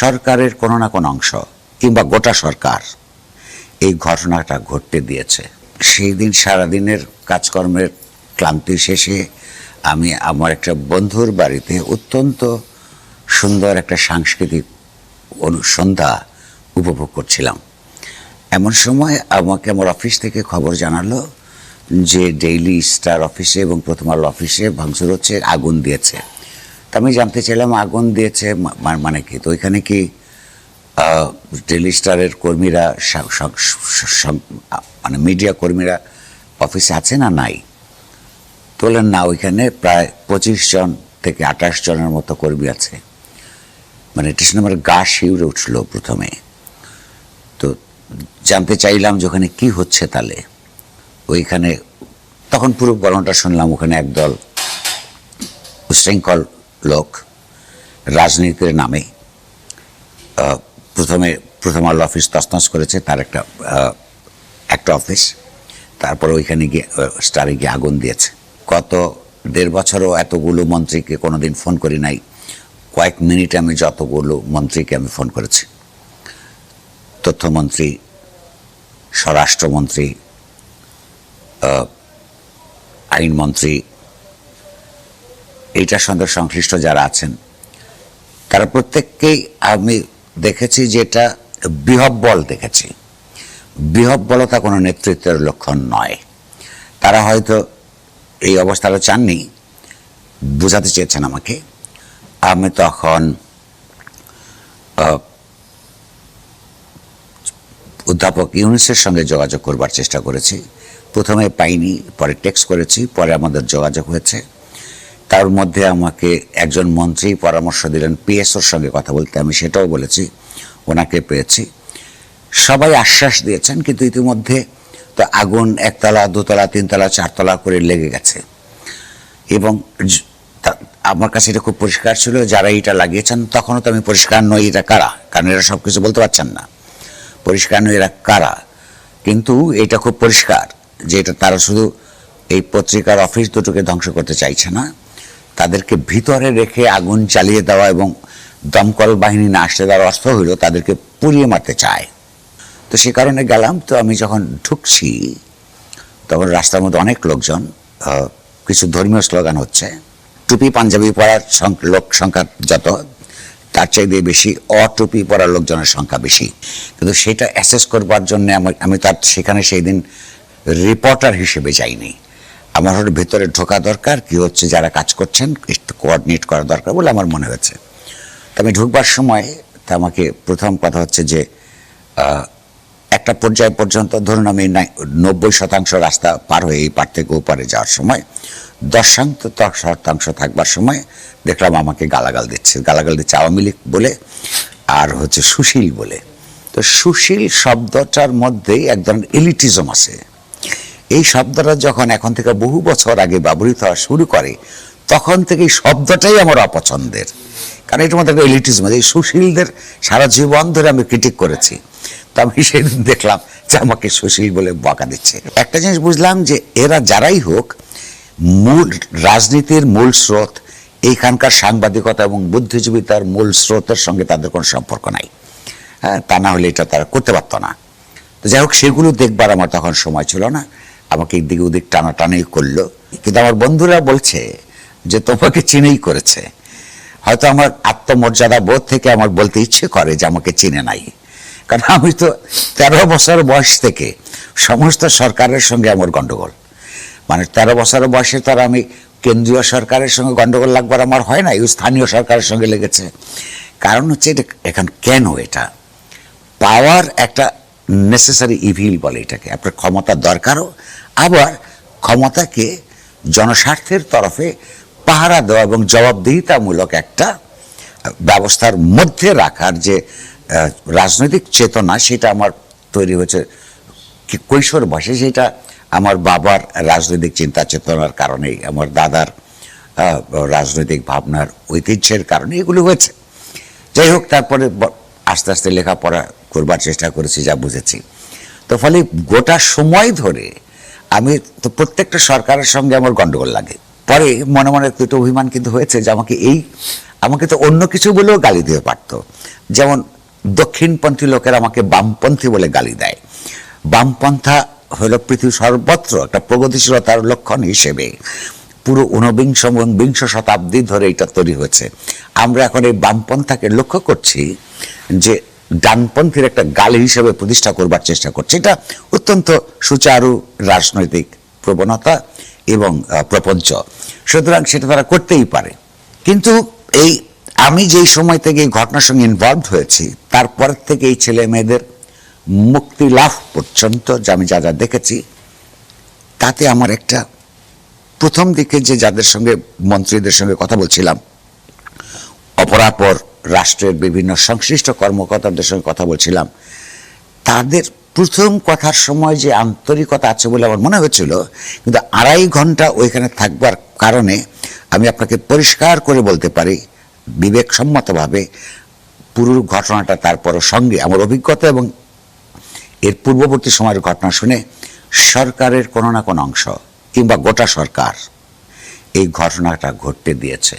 সরকারের কোনো না কোনো অংশ কিংবা গোটা সরকার এই ঘটনাটা ঘটতে দিয়েছে। সেই দিন সারাদিনের কাজকর্মের ক্লান্তি শেষে আমি আমার একটা বন্ধুর বাড়িতে অত্যন্ত সুন্দর একটা সাংস্কৃতিক অনু- সন্ধ্যা উপভোগ করছিলাম। এমন সময় আমাকে আমার অফিস থেকে খবর জানালো যে ডেইলি স্টার অফিসে এবং প্রথম আলো অফিসে ভাঙচুর হচ্ছে, আগুন দিয়েছে। তা আমি জানতে চাইলাম, আগুন দিয়েছে মানে কি? তো ওইখানে কি ডেইলি স্টারের কর্মীরা মানে মিডিয়া কর্মীরা অফিসে আছে না নাই? তোলেন না, ওইখানে প্রায় পঁচিশ জন থেকে আঠাশ জনের মতো কর্মী আছে। মানে এটা আমার গা শিউরে উঠল প্রথমে। তো জানতে চাইলাম যে ওখানে কী হচ্ছে তাহলে? ওইখানে, তখন পুরো গল্পটা শুনলাম, ওখানে একদল উশৃঙ্খল লোক রাজনীতির নামে প্রথমে, প্রথম আলো অফিস তসনস করেছে তার একটা একটা অফিস। তারপরে ওইখানে গিয়ে স্টারে গিয়ে আগুন দিয়েছে। গত দেড় বছরও এতগুলো মন্ত্রীকে কোনোদিন ফোন করি নাই। কয়েক মিনিটে আমি যতগুলো মন্ত্রীকে আমি ফোন করেছি। তথ্যমন্ত্রী, স্বরাষ্ট্রমন্ত্রী আইনমন্ত্রী এইটার সঙ্গে সংশ্লিষ্ট যারা আছেন। তারা প্রত্যেককেই আমি দেখেছি যে এটা বিহব্বল দেখেছি। বিহব্বলতা কোনো নেতৃত্বের লক্ষণ নয়। তারা হয়তো এই অবস্থাটা চাননি, বোঝাতে চেয়েছেন আমাকে। আমি তখন অধ্যাপক ইউনুসের সঙ্গে যোগাযোগ করবার চেষ্টা করেছি। প্রথমে পাইনি, পরে টেক্সট করেছি, পরে আমাদের যোগাযোগ হয়েছে। তার মধ্যে আমাকে একজন মন্ত্রী পরামর্শ দিলেন, পিএসওর সঙ্গে কথা বলতে, আমি সেটাও বলেছি, ওনাকে পেয়েছি। সবাই আশ্বাস দিয়েছেন, কিন্তু ইতিমধ্যে তো আগুন একতলা, দোতলা, তিনতলা, চারতলা করে লেগে গেছে। এবং আমার কাছে এটা খুব পরিষ্কার ছিল, যারা এটা লাগিয়েছেন, তখনও তো আমি পরিষ্কার নই এটা কারা? কারণ এরা সব কিছু বলতে পারছেন না। পরিষ্কার নয় এরা কারা? কিন্তু এটা খুব পরিষ্কার যে এটা তারা শুধু এই পত্রিকার অফিস দুটোকে ধ্বংস করতে চাইছে না তাদেরকে ভিতরে রেখে আগুন চালিয়ে দেওয়া এবং দমকল বাহিনী না আসতে দেওয়ার অর্থ হইল তাদেরকে পুড়িয়ে মারতে চায়। তো সে কারণে গেলাম, তো আমি যখন ঢুকছি, তখন রাস্তার মধ্যে অনেক লোকজন কিছু ধর্মীয় স্লোগান হচ্ছে, টুপি পাঞ্জাবি পরার লোক সংখ্যা যত, তার চাইতে বেশি অটুপি পরার লোকজনের সংখ্যা বেশি। কিন্তু সেটা অ্যাসেস করবার জন্য আমি তার সেখানে সেই দিন রিপোর্টার হিসেবে যাইনি। আমার হয়তো ভেতরে ঢোকা দরকার, কি হচ্ছে, যারা কাজ করছেন, একটু কোঅর্ডিনেট করা দরকার বলে আমার মনে হয়েছে। তো আমি ঢুকবার সময়, তা আমাকে প্রথম কথা হচ্ছে যে একটা পর্যায় পর্যন্ত ধরুন আমি নব্বই শতাংশ রাস্তা পার হয়ে এই পার থেকে ওপারে যাওয়ার সময়, দশাংশ শতাংশ থাকবার সময় দেখলাম আমাকে গালাগাল দিচ্ছে। গালাগাল দিচ্ছে আওয়ামী লীগ বলে, আর হচ্ছে সুশীল বলে। তো সুশীল শব্দটার মধ্যেই এক ধরনের এলিটিজম আছে। এই শব্দটা যখন এখন থেকে বহু বছর আগে ব্যবহৃত হওয়া শুরু করে, তখন থেকে এই শব্দটাই আমার অপছন্দের। কারণ এটার মধ্যে একটা এই সুশীলদের সারা জীবন ধরে আমি ক্রিটিক করেছি। তো আমি সেদিন দেখলাম যে আমাকে সুশীল বলে বকা দিচ্ছে। একটা জিনিস বুঝলাম যে এরা যারাই হোক, মূল রাজনীতির মূল স্রোত, এইখানকার সাংবাদিকতা এবং বুদ্ধিজীবিতার মূল স্রোতের সঙ্গে তাদের কোনো সম্পর্ক নাই। হ্যাঁ তা না হলে এটা তারা করতে পারতো না। তো যাই হোক, সেগুলো দেখবার আমার তখন সময় ছিল না। আমাকে এদিকে ওদিক টানাটানি করল। কিন্তু আমার বন্ধুরা বলছে যে, তোমাকে চিনেই করেছে। হয়তো আমার আত্মমর্যাদা বোধ থেকে আমার বলতে ইচ্ছে করে যে, আমাকে চিনে নাই। কারণ আমি তো তেরো বছর বয়স থেকে সমস্ত সরকারের সঙ্গে আমার গন্ডগোল। মানে তেরো বছর বয়সে তো আর আমি কেন্দ্রীয় সরকারের সঙ্গে গন্ডগোল লাগবার আমার হয় না স্থানীয় সরকারের সঙ্গে লেগেছে। কারণ হচ্ছে এটা এখন কেন এটা? পাওয়ার একটা নেসেসারি ইভিল বলে এটাকে। আপনার ক্ষমতা দরকারও আবার ক্ষমতাকে জনস্বার্থের তরফে পাহারা দেওয়া এবং জবাবদিহিতামূলক একটা ব্যবস্থার মধ্যে রাখার যে রাজনৈতিক চেতনা, সেটা আমার তৈরি হয়েছে। কৈশোর বয়সে সেটা আমার বাবার রাজনৈতিক চিন্তা চেতনার কারণেই, আমার দাদার রাজনৈতিক ভাবনার ঐতিহ্যের কারণে এগুলো হয়েছে। যাই হোক, তারপরে আস্তে আস্তে লেখাপড়া করবার চেষ্টা করেছি, যা বুঝেছি। তো ফলে গোটা সময় ধরে আমি তো প্রত্যেকটা সরকারের সঙ্গে আমার গন্ডগোল লাগে। পরে মনে মনে একটু অভিমান কিন্তু হয়েছে যে আমাকে এই, আমাকে তো অন্য কিছু বলেও গালি দিতে পারতো। যেমন দক্ষিণপন্থী লোকেরা আমাকে বামপন্থী বলে গালি দেয়। বামপন্থা হলো পৃথিবীর সর্বত্র একটা প্রগতিশীলতার লক্ষণ হিসেবে। পুরো ঊনবিংশ এবং বিংশ শতাব্দী ধরে এটা তৈরি হয়েছে। আমরা এখন এই বামপন্থাকে লক্ষ্য করছি যে ডানপন্থীর একটা গালি হিসেবে প্রতিষ্ঠা করবার চেষ্টা করছে। এটা অত্যন্ত সুচারু রাজনৈতিক প্রবণতা এবং প্রপঞ্চ। সুতরাং সেটা তারা করতেই পারে। কিন্তু এই, আমি যেই সময় থেকে এই ঘটনার সঙ্গে ইনভলভ হয়েছি, তারপর থেকে এই ছেলে মেয়েদের মুক্তি লাভ পর্যন্ত যে আমি যা যা দেখেছি, তাতে আমার একটা প্রথম দিকে যে যাদের সঙ্গে মন্ত্রীদের সঙ্গে কথা বলছিলাম, অপরাপর রাষ্ট্রের বিভিন্ন সংশ্লিষ্ট কর্মকর্তাদের সঙ্গে কথা বলছিলাম, তাদের প্রথম কথার সময় যে আন্তরিকতা আছে বলে আমার মনে হয়েছিল কিন্তু আড়াই ঘণ্টা ওইখানে থাকবার কারণে আমি আপনাকে পরিষ্কার করে বলতে পারি, বিবেকসম্মতভাবে পুরো ঘটনাটা তারপর সঙ্গে আমার অভিজ্ঞতা এবং এর পূর্ববর্তী সময়ের ঘটনা শুনে সরকারের কোনো না কোনো অংশ কিংবা গোটা সরকার এই ঘটনাটা ঘটতে দিয়েছে।